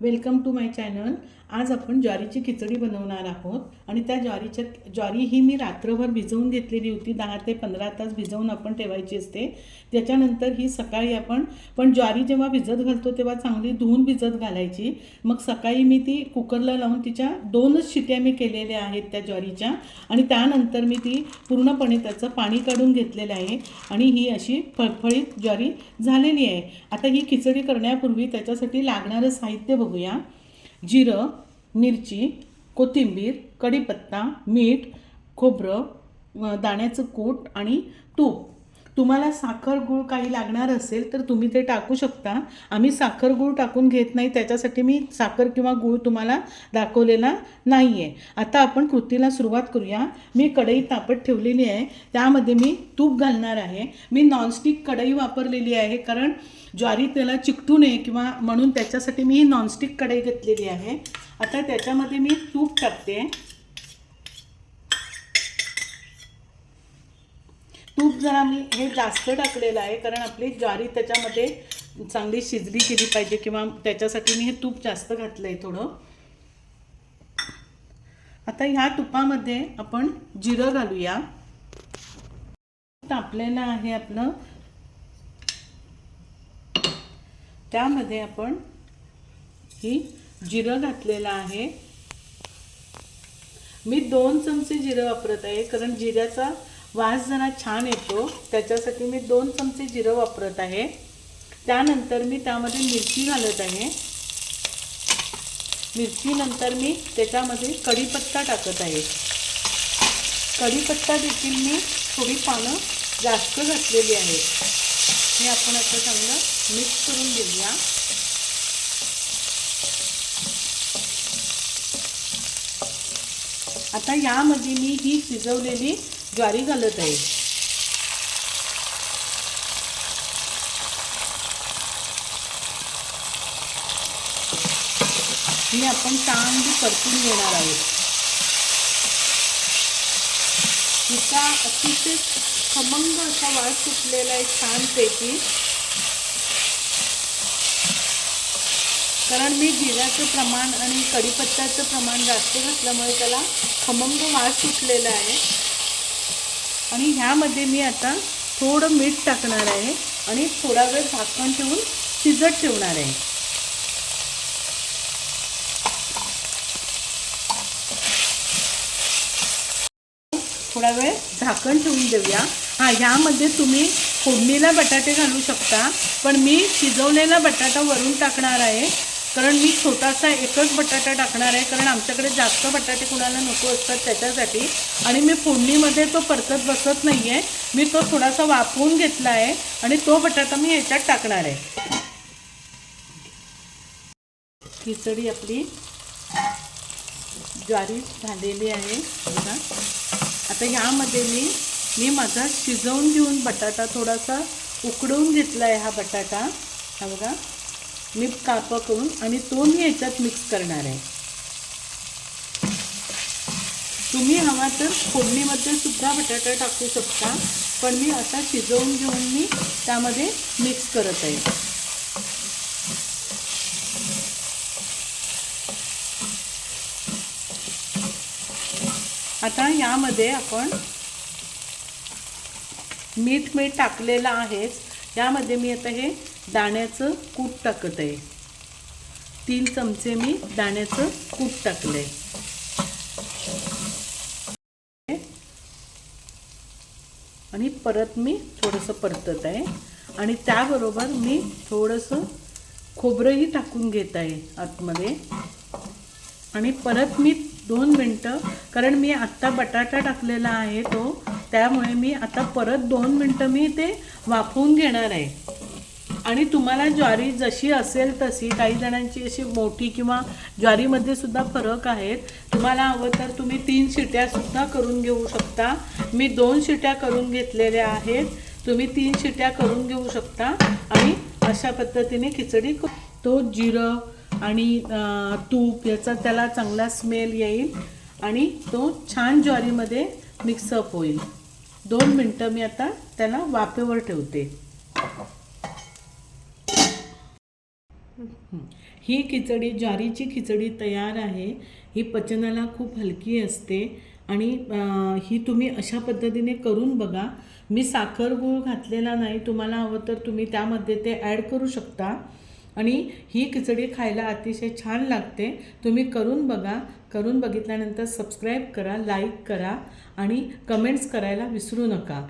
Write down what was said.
Welcome to my channel आज आपण ज्वारीची खिचडी बनवणार आहोत. आणि त्या ज्वारीच्या ज्वारी ही मी रात्रभर भिजवून घेतलेली होती. दहा ते पंधरा तास भिजवून आपण ठेवायची असते. त्याच्यानंतर ही सकाळी आपण पण ज्वारी जेव्हा भिजत घालतो तेव्हा चांगली धुवून भिजत घालायची. मग सकाळी मी ती कुकरला लावून तिच्या दोनच शिट्या मी केलेल्या आहेत त्या ज्वारीच्या. आणि त्यानंतर मी ती पूर्णपणे त्याचं पाणी काढून घेतलेलं आहे. आणि ही अशी फळफळीत ज्वारी झालेली आहे. आता ही खिचडी करण्यापूर्वी त्याच्यासाठी लागणारं साहित्य बघूया. जिरं मिरची कोथिंबीर कढीपत्ता मीठ खोबरं दाण्याचं कूट आणि तूप. तुम्हाला साखर गूळ काही लागणार असेल तर तुम्ही ते टाकू शकता. आम्ही साखर गूळ टाकून घेत नाही त्याच्यासाठी मी साखर किंवा गूळ तुम्हाला दाखवलेला नाही आहे आता आपण कृतीला सुरुवात करूया. मी कढई तापत ठेवलेली आहे. त्यामध्ये मी तूप घालणार आहे. मी नॉनस्टिक कढई वापरलेली आहे कारण ज्वारी त्याला चिकटू नये किंवा म्हणून त्याच्यासाठी मी ही नॉनस्टिक कढई घेतलेली आहे. आता त्याच्यामध्ये मी तूप टाकते. तूप जरा मी हे जास्त टाकलेलं आहे कारण आपली ज्वारी त्याच्यामध्ये चांगली शिजली केली पाहिजे किंवा त्याच्यासाठी मी हे तूप जास्त घातलं आहे थोडं. आता ह्या तुपामध्ये आपण जिरं घालूया. तापलेलं आहे आपलं. त्यामध्ये आपण ही जिरं घातलेलं आहे. मी दोन चमचे जिरं वापरत आहे कारण जिऱ्याचा वास जरा छान येतो. त्याच्यासाठी मी दोन चमचे जिरं वापरत आहे. त्यानंतर मी त्यामध्ये मिरची घालत आहे. मिरचीनंतर मी त्याच्यामध्ये कढीपत्ता टाकत आहे. कढीपत्ता देखील मी थोडी पानं जास्त घातलेली आहेत हे आपण आता चांगलं मिक्स करून घेऊया. आता यामध्ये मी ही शिजवलेली ज्वारी घालत आहे. ही आपण चांगली परतून घेणार आहोत. तिचा अतिशय खमंग असा वास सुटलेला आहे छानपैकी. कारण मी जिऱ्याचं प्रमाण आणि कढीपत्त्याचं प्रमाण जास्त घातल्यामुळे त्याला खमंग वास सुटलेला आहे. आणि ह्यामध्ये मी आता थोडं मीठ टाकणार आहे आणि थोडा वेळ झाकण ठेवून शिजत ठेवणार आहे. थोडा वेळ झाकण ठेवून देऊया. हां ह्यामध्ये तुम्ही फोडणीला बटाटे घालू शकता पण मी शिजवलेला बटाटा वरून टाकणार आहे. कारण मी छोटासा एकच बटाटा टाकणार आहे कारण आमच्याकडे जास्त बटाटे कुणाला नको असतात त्याच्यासाठी. आणि मी फोडणीमध्ये तो परतत बसत नाही आहे मी तो थोडासा वाफवून घेतला आहे आणि तो बटाटा मी ह्याच्यात टाकणार आहे. खिचडी आपली ज्वारी झालेली आहे. बघा. आता ह्यामध्ये मी मी माझा शिजवून घेऊन बटाटा थोडासा उकडवून घेतला आहे हा बटाटा. हा बघा. मी कापं करून आणि तो मी याच्यात मिक्स करणार आहे. तुम्ही हवा तर फोडणीमध्ये सुद्धा बटाटा टाकू शकता पण मी असा शिजवून घेऊन मी त्यामध्ये मिक्स करत आहे. आता यामध्ये आपण मीठ मीठ टाकलेलं आहेच. यामध्ये मी आता हे दाण्याचं कूट टाकत आहे तीन चमचे मी दाण्याचं कूट टाकलं आहे आणि परत मी थोडंसं परतत आहे आणि त्याबरोबर मी थोडंसं खोबरंही टाकून घेत आहे आतमध्ये. आणि परत मी दोन मिनटं कारण मी आत्ता बटाटा टाकलेला आहे तो त्यामुळे मी आता परत दोन मिनटं मी ते वाफवून घेणार आहे. आणि तुम्हाला ज्वारी जशी असेल तशी काही जणांची अशी मोठी किंवा ज्वारीमध्ये सुद्धा फरक आहेत. तुम्हाला हवं तर तुम्ही तीन शिट्या सुद्धा करून घेऊ शकता. मी दोन शिट्या करून घेतलेल्या आहेत. तुम्ही तीन शिट्या करून घेऊ शकता. आणि अशा पद्धतीने खिचडी तो जिरं आणि तूप याचा त्याला चांगला स्मेल येईल आणि तो छान ज्वारीमध्ये मिक्सअप होईल. दोन मिनटं मी आता त्याला वाफेवर ठेवते. ही खिचडी ज्वारीची खिचडी तयार आहे. ही पचनाला खूप हलकी असते आणि ही तुम्ही अशा पद्धतीने करून बघा. मी साखर गूळ घातलेला नाही तुम्हाला हवं तर तुम्ही त्यामध्ये ते ॲड करू शकता. आणि ही खिचडी खायला अतिशय छान लागते. तुम्ही करून बघा. करून बघितल्यानंतर सबस्क्राईब करा लाईक करा आणि कमेंट्स करायला विसरू नका.